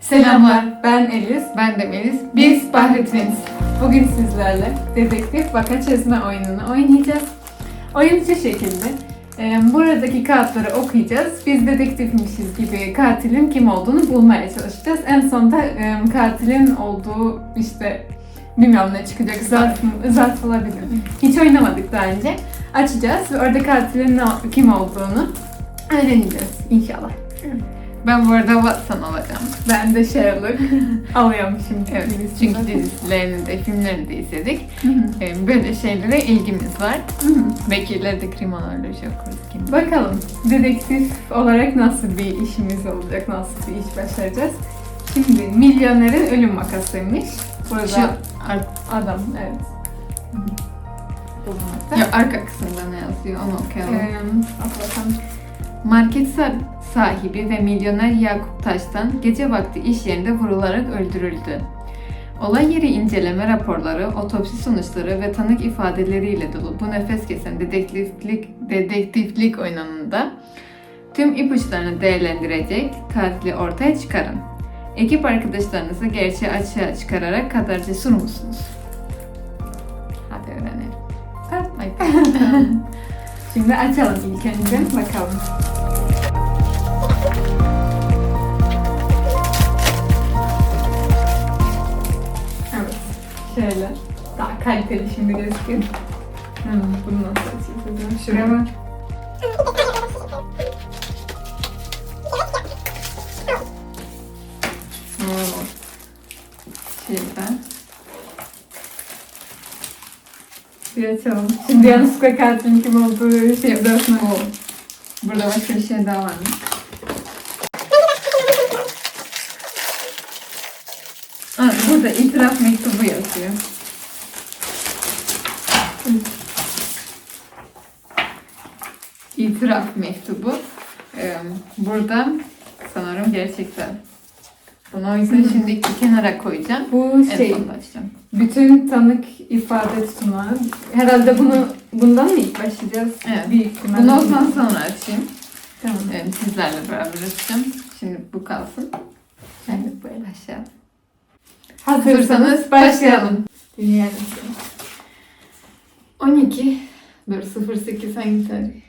Selamlar, ben Eliz. Ben de Melis. Biz Bahri Twins. Bugün sizlerle dedektif vaka çözme oyununu oynayacağız. Oyun şu şekilde. e, Buradaki kağıtları okuyacağız. Biz dedektifmişiz gibi katilin kim olduğunu bulmaya çalışacağız. En sonunda e, katilin olduğu işte bilmiyorum ne çıkacak zarf, zarf olabilir. Hiç oynamadık daha önce. Açacağız ve orada katilin ne- kim olduğunu öğreneceğiz inşallah. Ben bu arada Watson olacağım. Ben de Sherlock alıyorum şimdi. Evet, çünkü dizilerini de filmlerini de izledik. Ee, Böyle şeylere ilgimiz var. Hı hı. Bekirler de kriminoloji okuruz kim. Bakalım dedektif olarak nasıl bir işimiz olacak, nasıl bir iş başaracağız. Şimdi milyonerin ölüm vakasıymış. Burada Şu ar- adam, evet. Bulunmakta. ya arka kısımda ne yazıyor onu okuyalım. Ee, at bakalım. Market sa- sahibi ve milyoner Yakup Taş'tan gece vakti iş yerinde vurularak öldürüldü. Olay yeri inceleme raporları, otopsi sonuçları ve tanık ifadeleriyle dolu bu nefes kesen dedektiflik, dedektiflik oyununda tüm ipuçlarını değerlendirecek katili ortaya çıkarın. Ekip arkadaşlarınızı gerçeği açığa çıkararak kadar cesur musunuz? Şimdi açalım ilk önce, bakalım. Evet, şöyle. Daha kaliteli şimdi gözüküyor. Hmm, bunu nasıl açacağız? Şuraya bak. Oo. Şeyden. Bir açalım. Şimdi yanlışlıkla katilin kim olduğu şey biliyorsun. Oo. Burada başka bir şey daha var mı? Aa, burada itiraf mektubu yazıyor. İtiraf mektubu. Ee, burada sanırım gerçekten. Bunu o yüzden şimdi kenara koyacağım. Bu En şey, sonunda açacağım. Bütün tanık ifade tutma. Herhalde bunu bundan mı ilk başlayacağız? Evet. Büyük ihtimalle. Bunu o zaman sonra açayım. Tamam. Ee, sizlerle beraber açacağım. Şimdi bu kalsın. Evet, böyle. Başlayalım. Hazırsanız başlayalım. Dünya nasıl? 12 dur 08 hangi tarih?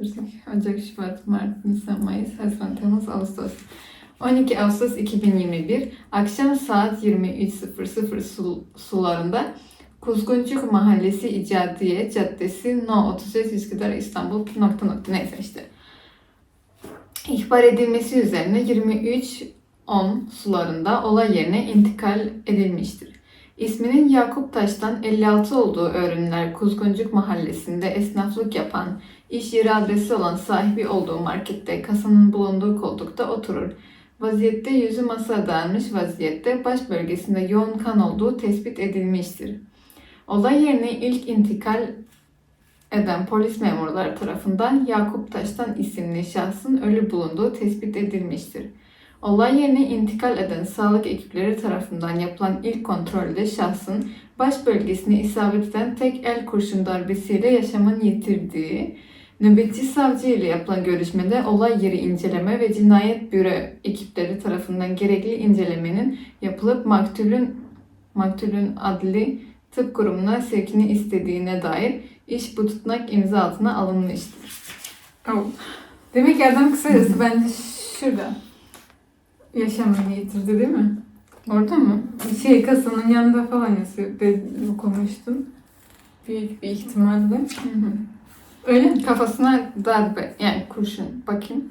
08 Ocak, Şubat, Mart, Nisan, Mayıs, Haziran, Temmuz, Ağustos. 12 Ağustos 2021 akşam saat 23.00 su- sularında Kuzguncuk Mahallesi İcadiye Caddesi No 34 Üsküdar İstanbul nokta nokta neyse işte. İhbar edilmesi üzerine 23.10 sularında olay yerine intikal edilmiştir. İsminin Yakup Taş'tan 56 olduğu öğrenilen Kuzguncuk mahallesinde esnaflık yapan, iş yeri adresi olan sahibi olduğu markette kasanın bulunduğu koltukta oturur. Vaziyette yüzü masaya dayanmış vaziyette baş bölgesinde yoğun kan olduğu tespit edilmiştir. Olay yerine ilk intikal eden polis memurları tarafından Yakup Taş'tan isimli şahsın ölü bulunduğu tespit edilmiştir. Olay yerine intikal eden sağlık ekipleri tarafından yapılan ilk kontrolde şahsın baş bölgesine isabet eden tek el kurşun darbesiyle yaşamını yitirdiği, nöbetçi savcı ile yapılan görüşmede olay yeri inceleme ve cinayet büro ekipleri tarafından gerekli incelemenin yapılıp maktulün maktulün adli tıp kurumuna sevkini istediğine dair iş bu tutnak imza altına alınmıştır. Oh. Demek adam kısacası bence şurada. Yaşamını yitirdi değil mi? Orada mı? Şey kasanın yanında falan yazıyor. De, okumuştum. Büyük bir ihtimalle. Hı hı. Öyle mi? Kafasına darbe yani kurşun bakayım.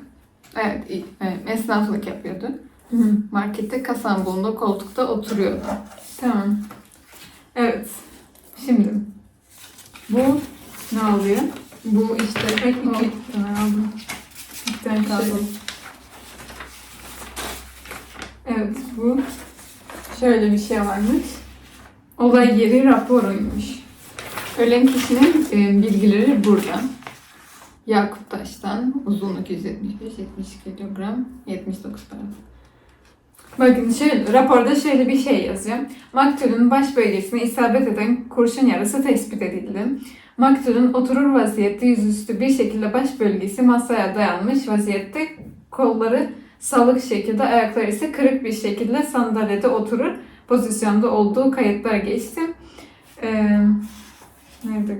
Evet, iyi. evet esnaflık yapıyordu. Hı hı. Markette kasan bulunduğu koltukta oturuyordu. Tamam. Evet. Şimdi bu ne oluyor? Bu işte Tek iki tane aldım. Bir tane kaldı. Evet bu şöyle bir şey varmış. Olay yeri raporuymuş. Ölen kişinin e, bilgileri burada. Yakup Taş'tan uzunluk 175 70 kilogram 79 para. Bakın şöyle, raporda şöyle bir şey yazıyor. Maktulün baş bölgesine isabet eden kurşun yarası tespit edildi. Maktulün oturur vaziyette yüzüstü bir şekilde baş bölgesi masaya dayanmış vaziyette kolları salık şekilde ayakları ise kırık bir şekilde sandalyede oturur pozisyonda olduğu kayıtlar geçti. Ee, nerede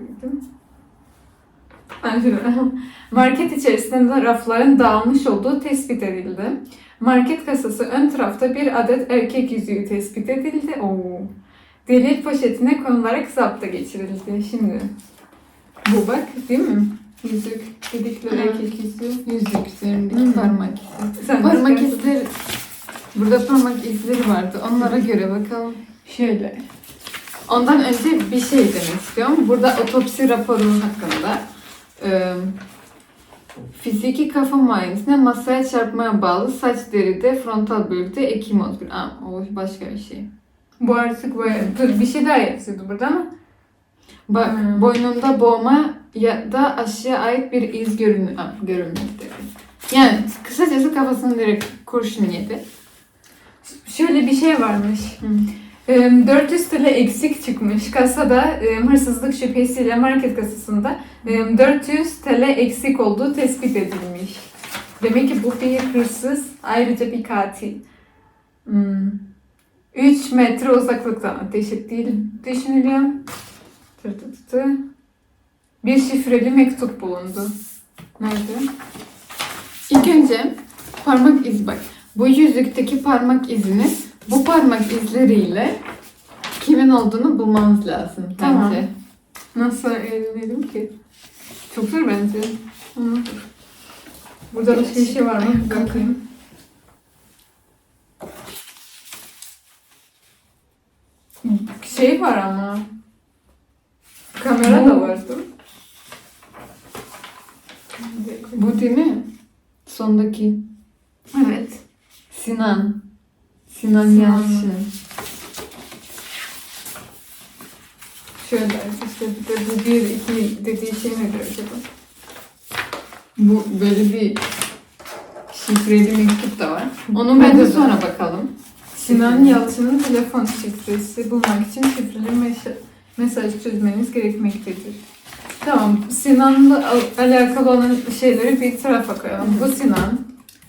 şurada. Market içerisinde rafların dağılmış olduğu tespit edildi. Market kasası ön tarafta bir adet erkek yüzüğü tespit edildi. Oo. Delil poşetine konularak zapta geçirildi. Şimdi bu bak değil mi? Yüzük dedikleri erkek yüzüğü. Yüzük üzerindeki Hı. parmak izi. Sen Parmak izleri... Burada parmak izleri vardı. Onlara göre bakalım. Şöyle. Ondan önce bir şey demek istiyorum. Burada otopsi raporu hakkında e, fiziki kafa muayenesine masaya çarpmaya bağlı saç deride frontal bölgede ekim oluşur. Aa, o başka bir şey. Bu artık böyle... Dur bir şey daha yazıyordu burada ama. Bak Hmm. boynunda boğma ya da aşıya ait bir iz görünü Aa, görünmekte. Yani kısacası kafasını direkt kurşun yedi. Şöyle bir şey varmış. Hı. Em, 400 TL eksik çıkmış. Kasada hırsızlık şüphesiyle market kasasında em, 400 TL eksik olduğu tespit edilmiş. Demek ki bu bir hırsız, ayrıca bir katil. Hmm. 3 metre uzaklıktan ateş ettiği düşünülüyor. Tı tı tı tı. Bir şifreli mektup bulundu. Nerede? İlk önce parmak izi bak. Bu yüzükteki parmak izini bu parmak izleriyle kimin olduğunu bulmamız lazım Tamam. bence. Nasıl öğrenelim ki? Çok zor bence. Hı. Burada başka bir şey var mı? Bakayım. Şey var ama. Kamera da vardı. Bu değil mi? Sondaki Evet. Sinan. Sinan. Yalçın. Şöyle işte bir de bu bir iki dediği şey nedir acaba? Bu böyle bir şifreli mektup da var. Onu ben de sonra bakalım. Sinan Yalçın'ın telefon şifresi bulmak için şifreli mes- mesaj çözmeniz gerekmektedir. Tamam, Sinan'la al- alakalı olan şeyleri bir tarafa koyalım. Bu Sinan.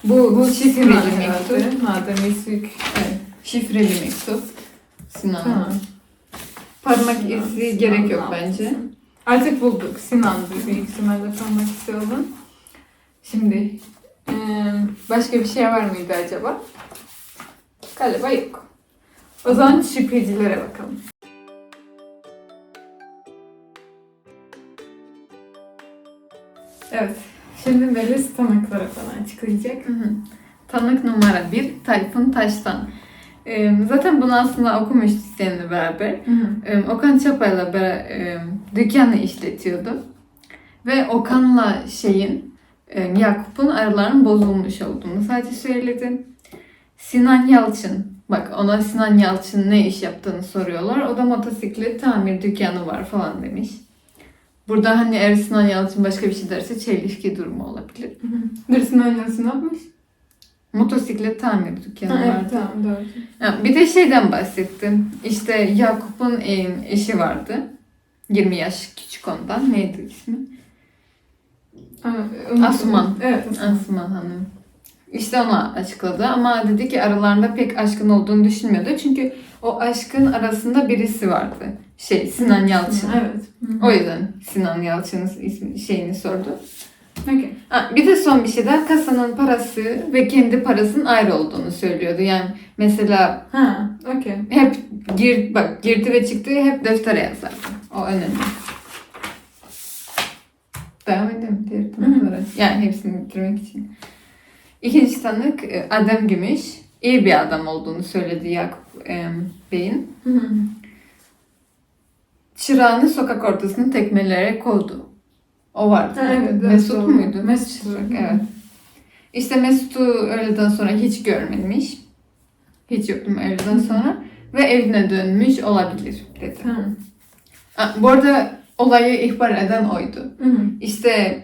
Bu, bu şifreli Sinan mektup. herhalde. Madem yüzük. Evet. Şifreli mektup. Sinan. Tamam. Parmak Sinan, izi Sinan gerek yok bence. Artık bulduk. Sinan'dı büyük ihtimalle parmak izi olan. Şimdi başka bir şey var mıydı acaba? Galiba yok. O zaman şüphecilere bakalım. Evet. Şimdi Melis tanıkları falan açıklayacak. Hı hı. Tanık numara 1 Tayfun Taştan. Zaten bunu aslında okumuştuk seninle beraber. Ee, Okan Çapa'yla e, dükkanı işletiyordu. Ve Okan'la şeyin e, Yakup'un aralarının bozulmuş olduğunu sadece söyledi. Sinan Yalçın. Bak ona Sinan Yalçın ne iş yaptığını soruyorlar. O da motosiklet tamir dükkanı var falan demiş. Burada hani eğer Sinan Yalçın başka bir şey derse çelişki durumu olabilir. Dur Sinan Yalçın ne yapmış? Motosiklet tamir dükkanı Ha, vardı. evet tamam doğru. Ha, bir de şeyden bahsettim. İşte Yakup'un eşi vardı. 20 yaş küçük ondan. Neydi ismi? Asuman. Evet Asuman. Asuman Hanım. İşte ona açıkladı ama dedi ki aralarında pek aşkın olduğunu düşünmüyordu. Çünkü o aşkın arasında birisi vardı. Şey Sinan Yalçın. Evet. O yüzden Sinan Yalçın'ın ismi, şeyini sordu. Okay. Ha, bir de son bir şey daha kasanın parası ve kendi parasının ayrı olduğunu söylüyordu. Yani mesela Ha, okey. hep gir, bak girdi ve çıktı hep deftere yazardı. O önemli. Devam edelim diğer tanıklara. Yani hepsini bitirmek için. İkinci tanık e, Adem Gümüş. İyi bir adam olduğunu söyledi Yakup e, Bey'in. Çırağını sokak ortasına tekmeleyerek kovdu. O vardı. Ha, evet, Mesut doğru. muydu? Mesut. Çırak, evet. İşte Mesut'u öğleden sonra hiç görmemiş. Hiç yoktum öğleden sonra. Ve evine dönmüş olabilir dedi. Ha. Ha, bu arada olayı ihbar eden oydu. Hı hı. İşte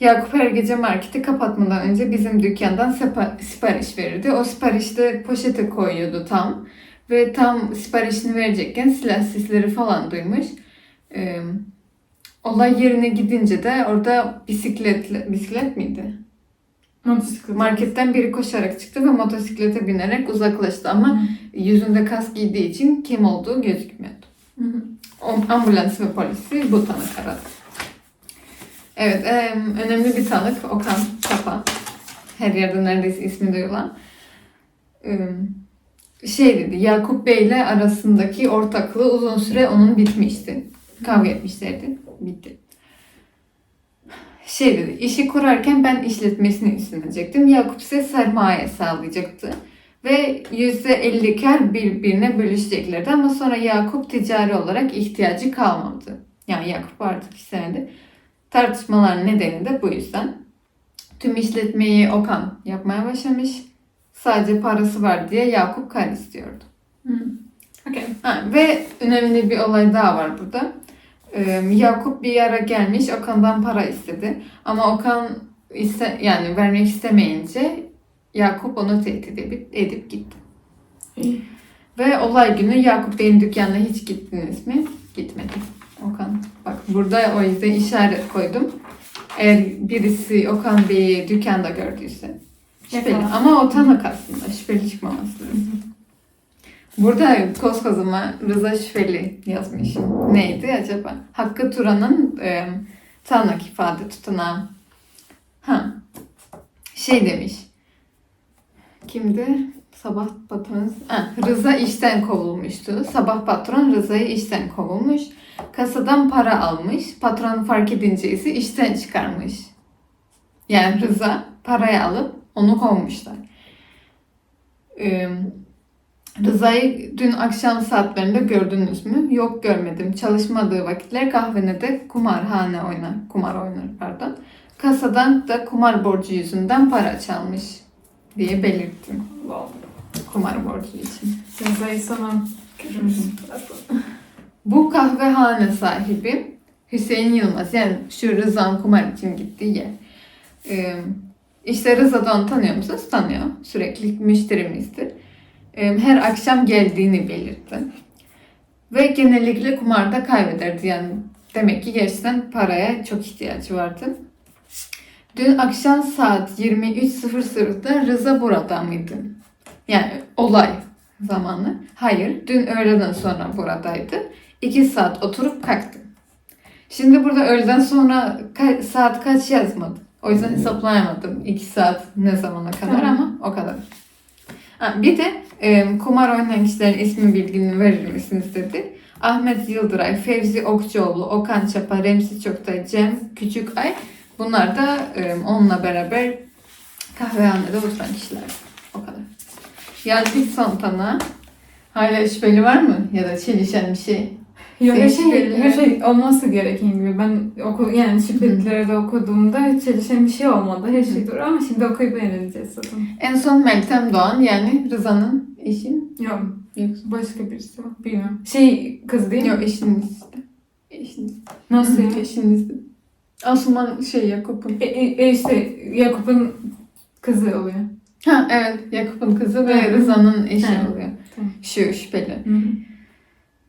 Yakup her gece marketi kapatmadan önce bizim dükkandan sipariş verirdi. O siparişte poşete koyuyordu tam. Ve tam siparişini verecekken silah sesleri falan duymuş. Ee, olay yerine gidince de orada bisikletle, bisiklet miydi? Motosiklet. Marketten biri koşarak çıktı ve motosiklete binerek uzaklaştı ama yüzünde kask giydiği için kim olduğu gözükmüyordu. Hı hı. Ambulans ve polisi bu tanık aradı. Evet, em, önemli bir tanık Okan Çapa. Her yerde neredeyse ismi duyulan. Em, Şey dedi, Yakup Bey ile arasındaki ortaklığı uzun süre onun bitmişti. Kavga etmişlerdi. Bitti. Şey dedi, işi kurarken ben işletmesini üstlenecektim. Yakup ise sermaye sağlayacaktı. Ve %50 kar birbirine bölüşeceklerdi ama sonra Yakup ticari olarak ihtiyacı kalmadı. Yani Yakup artık istemedi. Tartışmalar nedeni de bu yüzden. Tüm işletmeyi Okan yapmaya başlamış. Sadece parası var diye Yakup kar istiyordu. Hı. Okey. Ha, ve önemli bir olay daha var burada. Yakup bir ara gelmiş Okan'dan para istedi. Ama Okan iste, yani vermek istemeyince Yakup onu tehdit edip, edip gitti. İyi. Ve olay günü Yakup Bey'in dükkanına hiç gittiniz mi? Gitmedim. Okan. Bak burada o yüzden işaret koydum. Eğer birisi Okan Bey'i dükkanda gördüyse. Şüpheli. Ama o tanık aslında. Şüpheli çıkmaması lazım. Burada koskocaman Rıza Şüpheli yazmış. Neydi acaba? Hakkı Turan'ın e, tanık ifade tutanağı. Ha. Şey demiş. Kimdi? Sabah patron. Ha, Rıza işten kovulmuştu. Sabah patron Rıza'yı işten kovulmuş. Kasadan para almış. Patron fark edince ise işten çıkarmış. Yani Rıza parayı alıp onu kovmuşlar. Ee, Rıza'yı dün akşam saatlerinde gördünüz mü? Yok görmedim. Çalışmadığı vakitler kahvenede kumarhane oynar. Kumar oynar pardon. Kasadan da kumar borcu yüzünden para çalmış diye belirttim. Wow. Kumar borcu için. Rıza'yı sana görürüz. Bu kahvehane sahibi Hüseyin Yılmaz. Yani şu Rıza'nın kumar için gittiği yer. Ee, işte Rıza da onu tanıyor musunuz? Tanıyor. Sürekli müşterimizdir. Ee, her akşam geldiğini belirtti. Ve genellikle kumarda kaybederdi. Yani demek ki gerçekten paraya çok ihtiyacı vardı. Dün akşam saat 23.00'da Rıza burada mıydı? Yani olay zamanı. Hayır, dün öğleden sonra buradaydı. 2 saat oturup kalktı. Şimdi burada öğleden sonra ka- saat kaç yazmadı. O yüzden hesaplayamadım 2 saat ne zamana kadar ama o kadar. Ha, bir de e, kumar oynayan kişilerin ismi bilgini verir misiniz dedi. Ahmet Yıldıray, Fevzi Okçuoğlu, Okan Çapa, Remzi Çöktay, Cem Küçükay. Bunlar da e, onunla beraber kahvehanede oturan kişiler. O kadar. Yazdık son tanığa. Hala şüpheli var mı? Ya da çelişen bir şey. Yok her şey, her şey olması gereken gibi. Ben oku, yani şüphelileri okuduğumda çelişen bir şey olmadı. Her şey doğru ama şimdi okuyup öğreneceğiz zaten. En son Meltem Doğan yani Rıza'nın eşi. Yok Yoksa başka birisi var. Bilmiyorum. Şey kız değil mi? Yok eşiniz. Eşiniz. Nasıl ya? Eşiniz. Asuman şey Yakup'un. E, e, e işte Yakup'un kızı oluyor. Ha evet Yakup'un kızı ve Hı. Rıza'nın eşi Hı. oluyor. Şu şüpheli. Hı hı.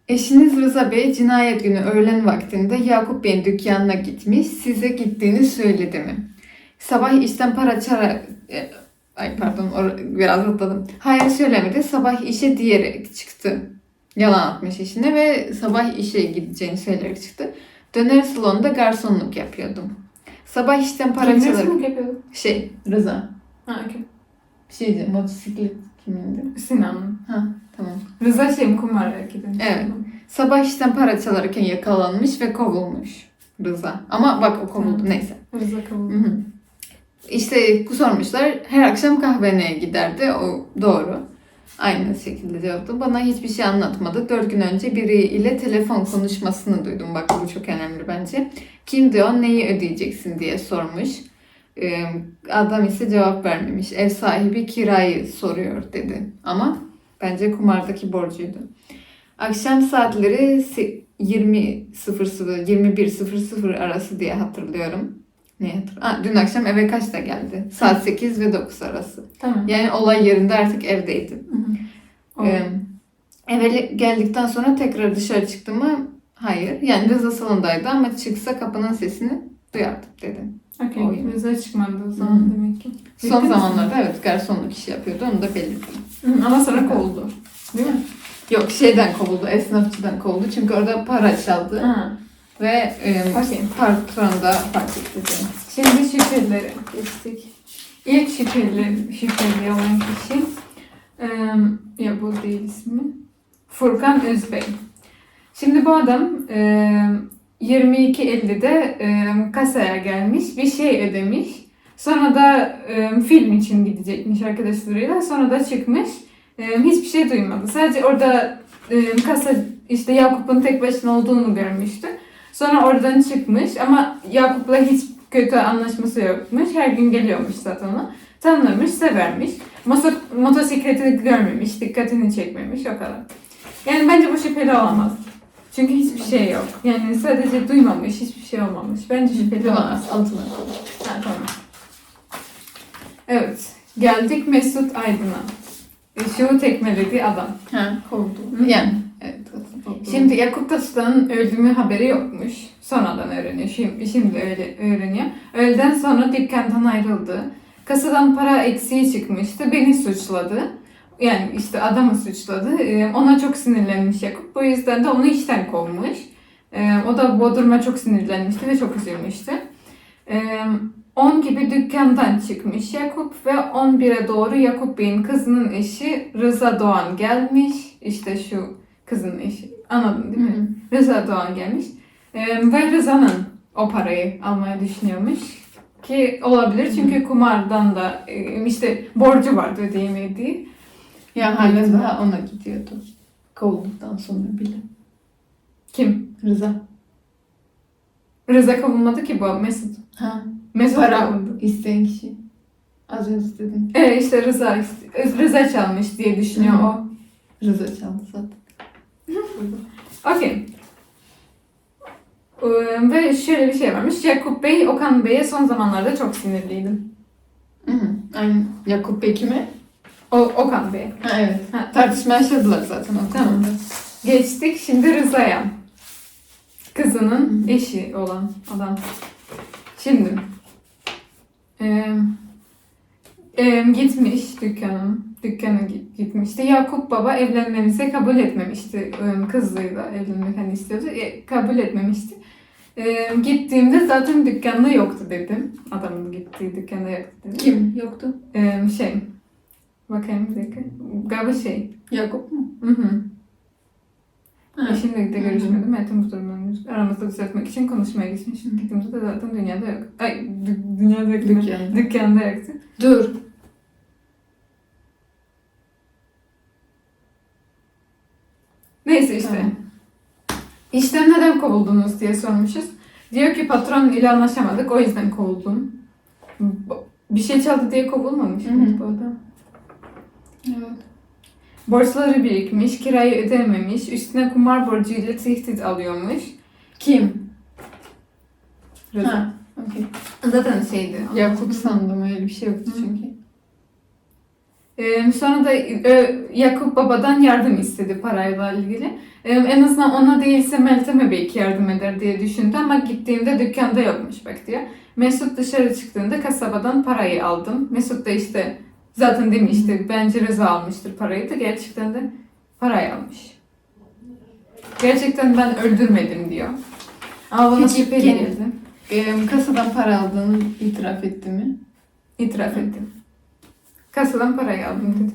Eşiniz Rıza Bey cinayet günü öğlen vaktinde Yakup Bey'in dükkanına gitmiş. Size gittiğini söyledi mi? Sabah işten para çara... e, Ay pardon biraz atladım. Hayır söylemedi. Sabah işe diyerek çıktı. Yalan atmış işine ve sabah işe gideceğini söyleyerek çıktı. Döner salonunda garsonluk yapıyordum. Sabah işten para çalarak... resim yapıyordu? Şey Rıza. Ha okey. Şeydi motosiklet kimindi? Sinan. Ha tamam. Rıza mi kumar gidiyor. Evet. Sabah işten para çalarken yakalanmış ve kovulmuş Rıza. Ama bak o kovuldu Hı. neyse. Rıza Hı kabul. hı. İşte sormuşlar her akşam kahveneye giderdi o doğru. Aynı şekilde cevaptı. Bana hiçbir şey anlatmadı. Dört gün önce biriyle telefon konuşmasını duydum. Bak bu çok önemli bence. Kimdi o neyi ödeyeceksin diye sormuş. Adam ise cevap vermemiş. Ev sahibi kirayı soruyor dedi. Ama bence kumardaki borcuydu. Akşam saatleri se- 20.00 21.00 arası diye hatırlıyorum. Ne hatır- Ha, dün akşam eve kaçta geldi? Saat 8 ve 9 arası. Tamam. Yani olay yerinde artık evdeydim. Hı. Ee, eve geldikten sonra tekrar dışarı çıktı mı? Hayır. Yani Rıza salondaydı ama çıksa kapının sesini duyardım dedim. Okey. Oyun. Güzel çıkmadı o zaman Hı. demek ki. Son Bitti mi? zamanlarda evet garsonluk işi yapıyordu. Onu da belirttim. Hı, Ama sonra kovuldu. Değil mi? Yok şeyden kovuldu. Esnafçıdan kovuldu. Çünkü orada para çaldı. Ha. Ve e, Okey. patron da fark etti. beni. Şimdi şüphelilere geçtik. İlk şüpheli, şüpheli olan kişi eee, ya bu değil ismi. Furkan Özbey. Şimdi bu adam eee 22.50'de eee, kasaya gelmiş, bir şey ödemiş. Sonra da eee, film için gidecekmiş arkadaşlarıyla. Sonra da çıkmış. Eee, hiçbir şey duymadı. Sadece orada eee, kasa işte Yakup'un tek başına olduğunu görmüştü. Sonra oradan çıkmış ama Yakup'la hiç kötü anlaşması yokmuş. Her gün geliyormuş zaten ona. Tanırmış, severmiş. Moto, motosikleti görmemiş, dikkatini çekmemiş o kadar. Yani bence bu şüpheli olamaz. Çünkü hiçbir şey yok. Yani sadece duymamış, hiçbir şey olmamış. Bence şüpheli. Olamaz. Altına. Ha, tamam. Evet. Geldik Mesut Aydın'a. E, Şu tekmelediği adam. Ha, kovdu. Hı. Yani. Evet. kovdu. Şimdi Yakup Tasuta'nın öldüğümü haberi yokmuş. Sonradan öğreniyor. Şimdi, şimdi öyle öğreniyor. Öğleden sonra dükkandan ayrıldı. Kasadan para eksiği çıkmıştı. Beni suçladı. Yani işte adamı suçladı. Ee, Ona çok sinirlenmiş Yakup. Bu yüzden de onu işten kovmuş. Ee, O da bu duruma çok sinirlenmişti ve çok üzülmüştü. Ee, 10 gibi dükkandan çıkmış Yakup ve 11'e doğru Yakup Bey'in kızının eşi Rıza Doğan gelmiş. İşte şu kızın eşi. Anladın değil mi? Hı. Rıza Doğan gelmiş. Ee, ve Rıza'nın o parayı almayı düşünüyormuş. Ki olabilir çünkü kumardan da e, işte borcu vardı ödeyemediği. Ya hala daha ona gidiyordu. Kovulduktan sonra bile. Kim? Rıza. Rıza kovulmadı ki bu Mesut. Ha. Mesut Para kovuldu. isteyen kişi. Az önce dedim. Evet işte Rıza, Rıza çalmış diye düşünüyor Hı. o. Rıza çaldı zaten. Okey. Ee, Ve şöyle bir şey varmış. Yakup Bey, Okan Bey'e son zamanlarda çok sinirliydi. Hı hı. Aynen. Yakup Bey mi? O, Okan Bey. Ha evet. Ha, Tartışma yaşadılar zaten o Tamam. konuda. Geçtik şimdi Rıza'ya. Kızının eşi olan adam. Şimdi eee, eee, gitmiş dükkana gi- gitmişti. Yakup baba evlenmemize kabul etmemişti. Eee, Kızıyla evlenmek hani istiyordu. E, kabul etmemişti. Eee, gittiğimde zaten dükkanda yoktu dedim. Adamın gittiği dükkanda yoktu dedim. Kim? Yoktu. Eee, şey. Bakayım bir dakika. Galiba şey. Yakup mu? Hı hı. Ha. Şimdi de Hı hı. görüşmedim. Hayatım bu durumunu aramızda düzeltmek için konuşmaya geçmişim. Gittiğimde de zaten dünyada yok. Ay dü- dünyada yok. Dükkanda. Dükkanda yoktu. Dur. Neyse işte. Tamam. İşten neden kovuldunuz diye sormuşuz. Diyor ki patron ile anlaşamadık o yüzden kovuldum. Bir şey çaldı diye kovulmamış mı bu adam? Evet. Borçları birikmiş, kirayı ödememiş, üstüne kumar borcuyla tehdit alıyormuş. Kim? Rıza. Ha. Okey. Zaten şeydi. Yakup sandım öyle bir şey yoktu çünkü. Ee, sonra da e, Yakup babadan yardım istedi parayla ilgili. Ee, en azından ona değilse Meltem'e belki yardım eder diye düşündü ama gittiğimde dükkanda yokmuş bak diyor. Mesut dışarı çıktığında kasabadan parayı aldım. Mesut da işte zaten demişti bence Rıza almıştır parayı da gerçekten de parayı almış. Gerçekten ben öldürmedim diyor. Ama bana Peki, şüpheli gene- geldi. Ee, kasadan para aldığını itiraf etti mi? İtiraf ettim. Kasadan parayı aldım dedi.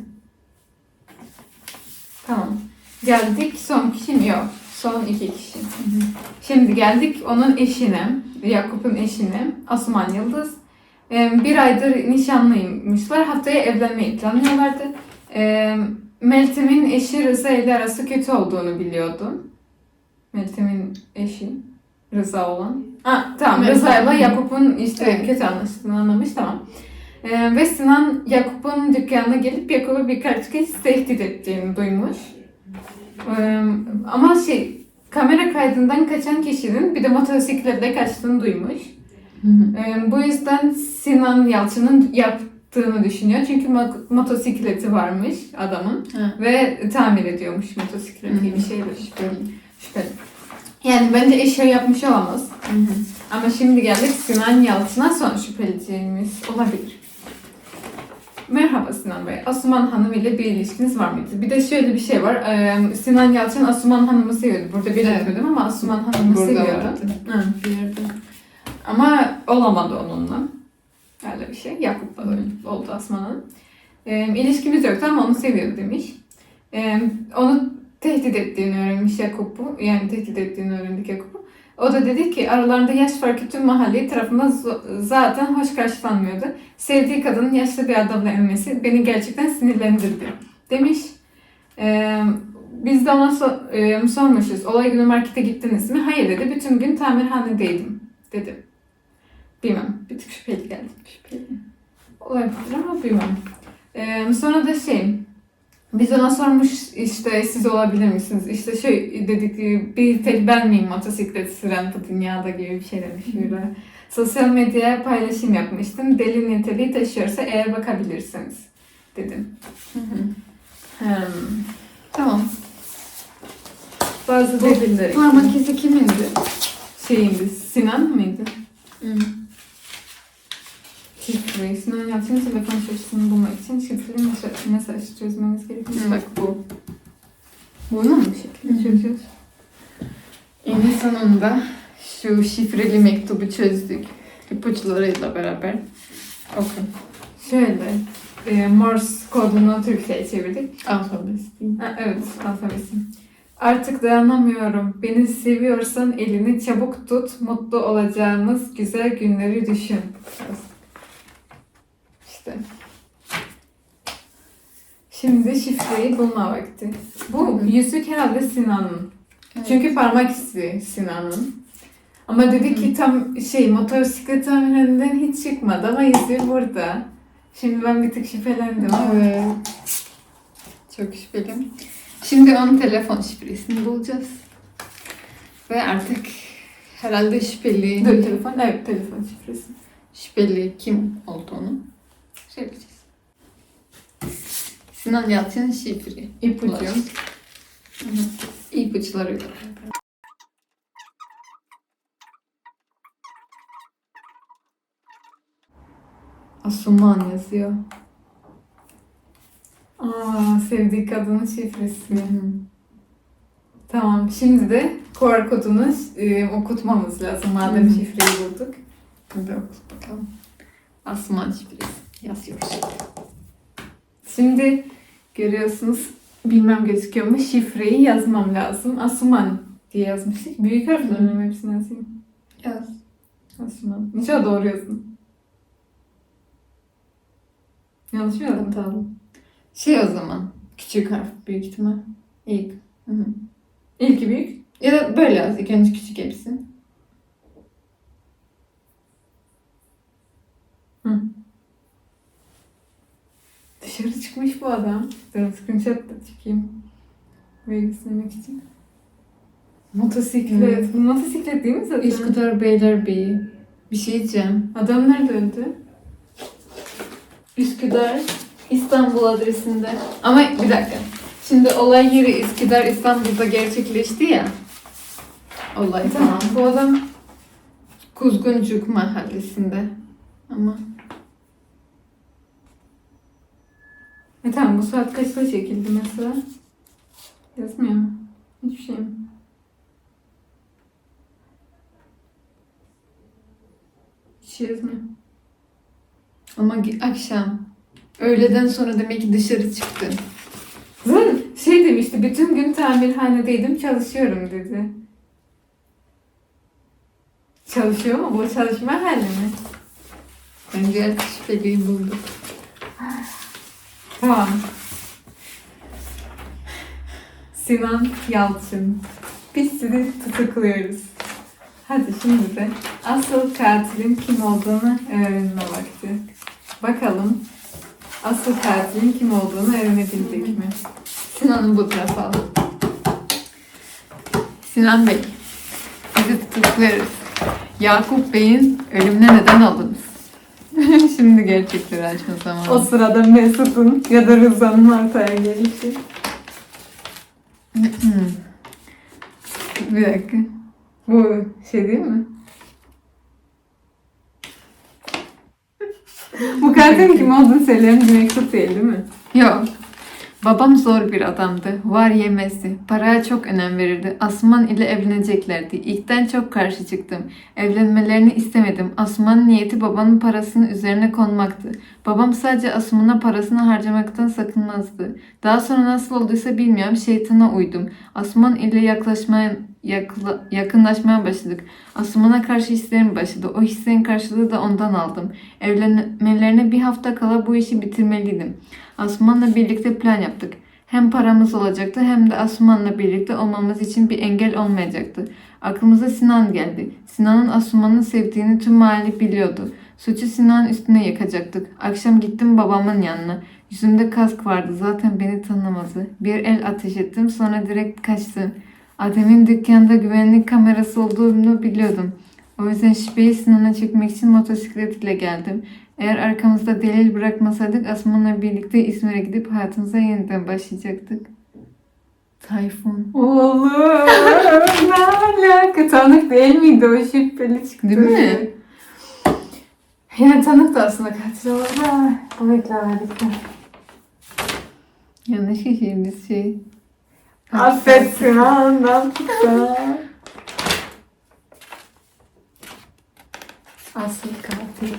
Tamam. Geldik son kişi mi? Yok. Son iki kişi. Şimdi geldik onun eşine. Yakup'un eşine. Asuman Yıldız. Bir aydır nişanlıymışlar. Haftaya evlenmeyi planlıyorlardı. Meltem'in eşi Rıza ile arası kötü olduğunu biliyordum. Meltem'in eşi Rıza olan. Ha, tamam. Rıza ile Yakup'un işte Evet. kötü anlaştığını anlamış tamam. Ee, ve Sinan Yakup'un dükkanına gelip Yakup'u birkaç kez tehdit ettiğini duymuş. Ee, ama şey kamera kaydından kaçan kişinin bir de motosikletle kaçtığını duymuş. Ee, bu yüzden Sinan Yalçın'ın yaptığını düşünüyor. Çünkü mo- motosikleti varmış adamın Ha. ve tamir ediyormuş motosikleti gibi şeyler. Şüpheli. Şüpheli. Yani bence eşya yapmış olamaz. Ama şimdi geldik Sinan Yalçın'a son şüpheliciğimiz olabilir. Merhaba Sinan Bey. Asuman Hanım ile bir ilişkiniz var mıydı? Bir de şöyle bir şey var. Ee, Sinan Yalçın Asuman Hanım'ı seviyordu. Burada belirtmedim ama Asuman Hanım'ı Burada seviyordu. vardı. Hı. Bir yerde. Ama olamadı onunla. Öyle bir şey. Yakup'la oldu Asuman Hanım. Ee, ilişkimiz yoktu ama onu seviyordu demiş. Ee, onu tehdit ettiğini öğrenmiş Yakup'u. Yani tehdit ettiğini öğrendik Yakup'u. O da dedi ki aralarında yaş farkı tüm mahalle tarafından zaten hoş karşılanmıyordu. Sevdiği kadının yaşlı bir adamla evlenmesi beni gerçekten sinirlendirdi demiş. Ee, biz de ona so- e, sormuşuz. Olay günü markete gittiniz mi? Hayır dedi. Bütün gün tamirhanedeydim dedi. Bilmem. Bir tık şüpheli geldi. Şüpheli. Olabilir ama bilmem. Ee, sonra da şey, biz ona sormuş işte siz olabilir misiniz? İşte şey dedik bir tek ben miyim motosiklet süren bu dünyada gibi bir şey demiş böyle. Sosyal medyaya paylaşım yapmıştım. Deli niteliği taşıyorsa eğer bakabilirsiniz dedim. Hı hı. Hmm. Tamam. Bazı Bu deliller Parmak izi kimindi? şeyindi. Sinan mıydı? Hı. Şifre. Sinan Yalçın'ın telefon şifresini bulmak için şifreli mesaj, çözmeniz gerekiyor. Bak bu. Bunu mu şekilde çözüyoruz? En sonunda şu şifreli mektubu çözdük. İpuçlarıyla beraber. Okun. Şöyle. E, Morse kodunu Türkçe'ye çevirdik. Alfabesi. Ha, evet, alfabesi. Artık dayanamıyorum. Beni seviyorsan elini çabuk tut. Mutlu olacağımız güzel günleri düşün. İşte. Şimdi şifreyi bulma vakti. Bu yüzük herhalde Sinan'ın. Evet. Çünkü parmak izi Sinan'ın. Ama dedi ki tam şey motosiklet tamirhaneden hiç çıkmadı ama yüzüğü burada. Şimdi ben bir tık şüphelendim. Evet. Çok şüpheli. Şimdi onun telefon şifresini bulacağız. Ve artık herhalde şüpheli, Dur telefon, evet telefon şifresi. şüpheli kim olduğunu şey yapacağız. Sinan Yalçın şifre. İpucu. Hı hı. İpuçlarıyla. Asuman yazıyor. Aa, sevdiği kadının şifresi. Tamam, şimdi de QR kodunu e, okutmamız lazım madem Hı. şifreyi bulduk. Hadi oku bakalım. Asuman şifresi yazıyor. Şimdi görüyorsunuz, bilmem gözüküyor mu şifreyi yazmam lazım. Asuman diye yazmıştık. Büyük harfle mi hepsini yazayım? Yaz. Asuman. İnşallah doğru yazdım. Yanlış mı yazdım? Hatalı. Şey o zaman. Küçük harf büyük ihtimal. İlk. Hı hı. İlki büyük. Ya da böyle yaz. İlk önce küçük hepsi. Dışarı çıkmış bu adam. Dur screenshot da çekeyim. Vergislemek için. Motosiklet. Bu motosiklet değil mi zaten? Üsküdar Beylerbeyi. Bir şey diyeceğim. Adam nerede öldü? Üsküdar İstanbul adresinde. Ama bir dakika. Şimdi olay yeri Üsküdar İstanbul'da gerçekleşti ya. Olay tamam. Bu adam Kuzguncuk mahallesinde. Ama E tamam bu saat kaçta çekildi mesela? Yazmıyor mu? Hiçbir şey mi? Hiç şey yazmıyor. ama akşam. Öğleden sonra demek ki dışarı çıktı. Zaten şey demişti, bütün gün tamirhanedeydim, çalışıyorum dedi. Çalışıyor mu? Bu çalışma hali mi? Bence şüpheliyi bulduk. Tamam. Sinan Yalçın. Biz sizi tutukluyoruz. Hadi şimdi de asıl katilin kim olduğunu öğrenme vakti. Bakalım asıl katilin kim olduğunu öğrenebildik mi? Sinan'ı bu tarafa al. Sinan Bey. Sizi tutukluyoruz. Yakup Bey'in ölümüne neden oldunuz. Şimdi gerçekleri açma zamanı. O sırada Mesut'un ya da Rıza'nın ortaya gelişi. Bir dakika. Bu şey değil mi? Bu kartın kim olduğunu söyleyen bir mektup değil değil mi? Yok. Babam zor bir adamdı. Var yemezdi. Paraya çok önem verirdi. Asman ile evleneceklerdi. İlkten çok karşı çıktım. Evlenmelerini istemedim. Asman'ın niyeti babanın parasının üzerine konmaktı. Babam sadece Asman'a parasını harcamaktan sakınmazdı. Daha sonra nasıl olduysa bilmiyorum şeytana uydum. Asman ile yaklaşmaya yakla- yakınlaşmaya başladık. Asman'a karşı hislerim başladı. O hislerin karşılığı da ondan aldım. Evlenmelerine bir hafta kala bu işi bitirmeliydim. Asman'la birlikte plan yaptık. Hem paramız olacaktı hem de Asman'la birlikte olmamız için bir engel olmayacaktı. Aklımıza Sinan geldi. Sinan'ın Asman'ı sevdiğini tüm mahalle biliyordu. Suçu Sinan'ın üstüne yakacaktık. Akşam gittim babamın yanına. Yüzümde kask vardı. Zaten beni tanımazdı. Bir el ateş ettim sonra direkt kaçtım. Adem'in dükkanda güvenlik kamerası olduğunu biliyordum. O yüzden şüpheyi Sinan'a çekmek için motosiklet ile geldim. Eğer arkamızda delil bırakmasaydık Asman'la birlikte İzmir'e gidip hayatımıza yeniden başlayacaktık. Tayfun. Oğlum ne alaka? Tanık değil miydi o şüpheli çıktı. Değil mi? Yani tanık da aslında katil olur. Ha, Bu beklemedik de. Yanlış kişimiz şey. Affetsin ha ne yaptık da. Asıl katil